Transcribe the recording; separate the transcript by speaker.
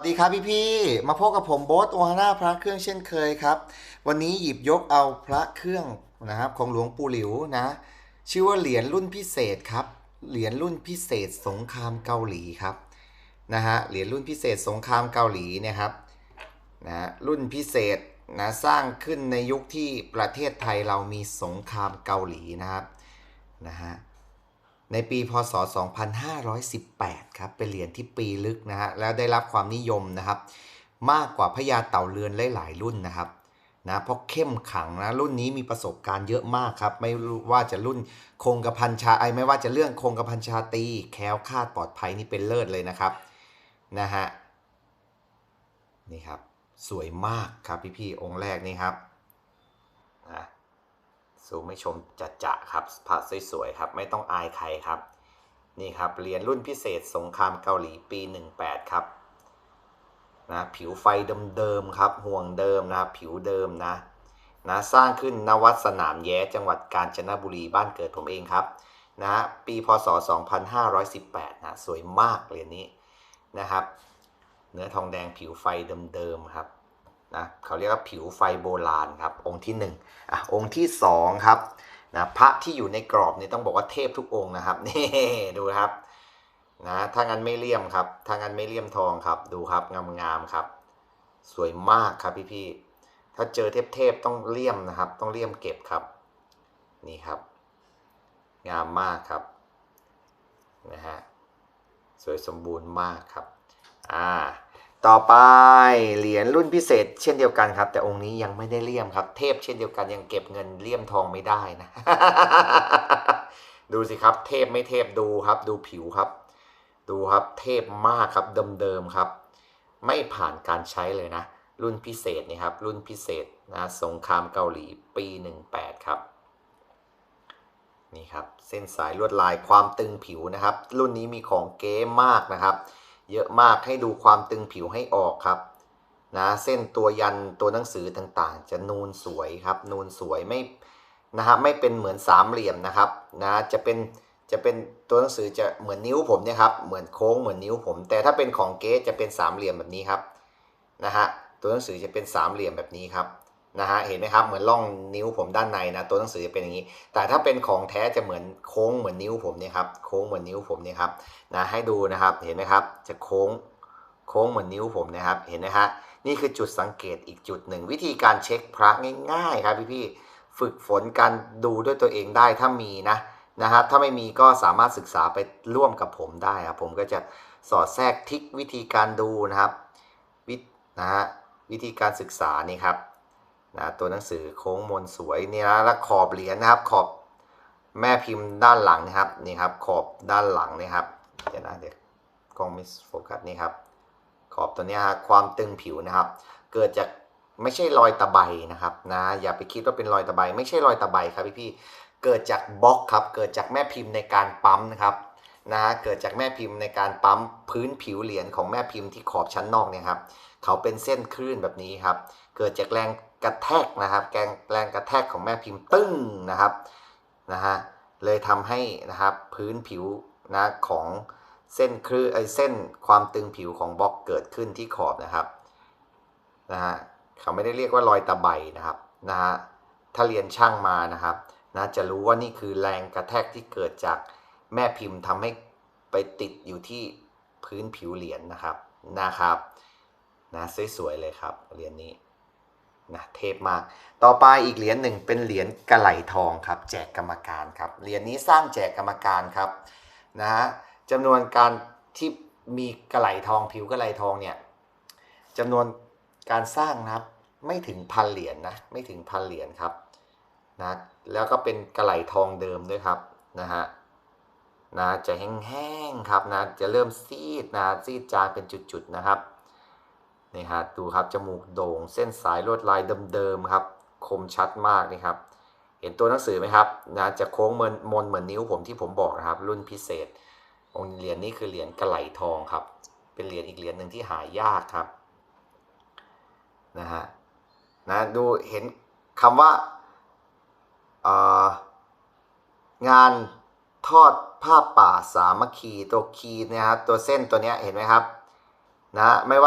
Speaker 1: สวัสดีครับพี่พี่มาพบกับผมโบ๊ทโอฮาน่าพระเครื่องเช่นเคยครับ วันนี้หยิบยกเอาพระเครื่องนะครับของหลวงปู่หลิวนะ ชื่อว่าเหรียญรุ่นพิเศษครับ เหรียญรุ่นพิเศษสงครามเกาหลีครับนะฮะเหรียญรุ่นพิเศษสงครามเกาหลีนะครับนะฮะรุ่นพิเศษนะสร้างขึ้นในยุคที่ประเทศไทยเรามีสงครามเกาหลีนะครับนะฮะ ในปีพศ 2518 ครับเป็นเหรียญที่ปีลึกนะฮะแล้วได้รับความนิยมนะครับ มากกว่าพญาเต่าเรือนหลายๆรุ่นนะครับนะเพราะเข้มขังนะรุ่นนี้มีประสบการณ์เยอะมากครับ ไม่ว่าจะรุ่นคงกระพันชาไอไม่ว่าจะเรื่องคงกระพันชาตีแคล้วคาดปลอดภัยนี่เป็นเลิศเลยนะครับนะฮะนี่ครับสวยมากครับพี่ๆองค์แรกนี่ครับนะ สูไม่ชมจัดจะครับพระสวยๆครับ ไม่ต้องอายใครครับ นี่ครับเหรียญรุ่นพิเศษสงครามเกาหลีปี 18 ครับนะผิวไฟเดิมๆครับ ห่วงเดิมนะผิวเดิมนะนะสร้างขึ้นนวัดสนามแย้จังหวัดกาญจนบุรีบ้านเกิดผมเองครับนะปีพศ 2518นะสวยมากเหรียญนี้นะครับ เนื้อทองแดงผิวไฟเดิมๆครับ นะเขาเรียกว่าผิวไฟโบราณครับองค์ที่1อะองค์ที่2ครับนะพระที่อยู่ในกรอบนี่ต้องบอกว่าเทพทุกองค์นะครับนี่ดูครับนะถ้างั้นไม่เลี่ยมครับถ้างั้นไม่เลี่ยมทองครับดูครับงามๆครับ สวยมากครับพี่ๆถ้าเจอเทพๆต้องเลี่ยมนะครับ ต้องเลี่ยมเก็บครับ นี่ครับ งามมากครับนะฮะสวยสมบูรณ์มากครับอ่า ต่อไปเหรียญรุ่นพิเศษ เช่นเดียวกันครับ แต่องค์นี้ยังไม่ได้เลี่ยมครับ เทพเช่นเดียวกันยังเก็บเงินเลี่ยมทองไม่ได้นะ ดูสิครับ เทพไม่เทพดูครับ ดูผิวครับ ดูครับเทพมากครับเดิมๆครับ ไม่ผ่านการใช้เลยนะ รุ่นพิเศษนี่ครับ รุ่นพิเศษนะสงครามเกาหลีปี 18 ครับนี่ครับเส้นสายลวดลายความตึงผิวนะครับ รุ่นนี้มีของเก๋มากนะครับ เยอะมากให้ดูความตึงผิวให้ออกครับนะเส้นตัวยันตัวหนังสือต่างๆ จะนูนสวยครับ นูนสวยไม่นะฮะไม่เป็นเหมือนสามเหลี่ยมนะครับนะจะเป็นจะเป็นตัวหนังสือจะเหมือนนิ้วผมเนี่ยครับเหมือนโค้งเหมือนนิ้วผม แต่ถ้าเป็นของเก๊จะเป็นสามเหลี่ยมแบบนี้ครับนะฮะตัวหนังสือจะเป็นสามเหลี่ยมแบบนี้ครับ นะฮะเห็นไหมครับเหมือนร่องนิ้วผมด้านในนะตัวหนังสือจะเป็นอย่างนี้ แต่ถ้าเป็นของแท้จะเหมือนโค้งเหมือนนิ้วผมเนี่ยครับโค้งเหมือนนิ้วผมเนี่ยครับนะให้ดูนะครับเห็นไหมครับจะโค้งโค้งเหมือนนิ้วผมนะครับเห็นไหมฮะนี่คือจุดสังเกตอีกจุดหนึ่ง วิธีการเช็คพระง่าย ๆ ครับพี่ๆฝึกฝนการดูด้วยตัวเองได้ถ้ามีนะนะครับถ้าไม่มีก็สามารถศึกษาไปร่วมกับผมได้ครับผมก็จะสอดแทรกทิกวิธีการดูนะครับวินะฮะวิธีการศึกษานี่ครับ นะตัวหนังสือโค้งมนสวยนี่นะแล้วขอบเหรียญนะครับ ขอบแม่พิมพ์ด้านหลังนะครับนี่ครับ ขอบด้านหลังนี่ครับเดี๋ยวนะเดี๋ยวกล้องไม่โฟกัสนี่ครับ ขอบตัวนี้ฮะความตึงผิวนะครับ เกิดจากไม่ใช่รอยตะไบนะครับนะอย่าไปคิดว่าเป็นรอยตะไบไม่ใช่รอยตะไบครับพี่พี่เกิดจากบล็อกครับ เกิดจากแม่พิมพ์ในการปั๊มนะครับนะฮะเกิดจากแม่พิมพ์ในการปั๊มพื้นผิวเหรียญของแม่พิมพ์ที่ขอบชั้นนอกเนี่ยครับเขาเป็นเส้นคลื่นแบบนี้ครับ เกิดจากแรง กระแทกนะครับแรงแรงกระแทกของแม่พิมพ์ตึ้งนะครับนะฮะเลยทำให้นะครับพื้นผิวนะของเส้นคลื่นไอเส้นความตึงผิวของบล็อกเกิดขึ้นที่ขอบนะครับนะฮะเขาไม่ได้เรียกว่ารอยตะไบนะครับนะฮะถ้าเรียนช่างมานะครับนะจะรู้ว่านี่คือแรงกระแทกที่เกิดจากแม่พิมพ์ทำให้ไปติดอยู่ที่พื้นผิวเหรียญนะครับนะครับนะสวยๆเลยครับเหรียญนี้ะเทพมาก ต่อไปอีกเหรียญหนึ่งเป็นเหรียญกระไหลทองครับแจกกรรมการครับเหรียญนี้สร้างแจกกรรมการครับนะฮะจำนวนการที่มีกระไหลทองผิวกระไหลทองเนี่ยจำนวนการสร้างนะครับไม่ถึงพันเหรียญนะไม่ถึงพันเหรียญครับนะแล้วก็เป็นกระไหลทองเดิมด้วยครับนะฮะนะจะแห้งๆครับนะจะเริ่มซีดนะซีดจางเป็นจุดๆนะครับ นี่ฮะดูครับจมูกโด่ง เส้นสายลวดลายเดิมๆครับ คมชัดมากนี่ครับ เห็นตัวหนังสือไหมครับนะจะโค้งมนมนเหมือนนิ้วผมที่ผมบอกนะครับ รุ่นพิเศษ องค์เหรียญนี้คือเหรียญกระไหลทองครับ เป็นเหรียญอีกเหรียญหนึ่งที่หายากครับนะฮะนะดูเห็นคำว่าเอ่องานทอดผ้าป่าสามัคคีตัวคีนะครับตัวเส้นตัวเนี้ยเห็นไหมครับนะไม่ว่า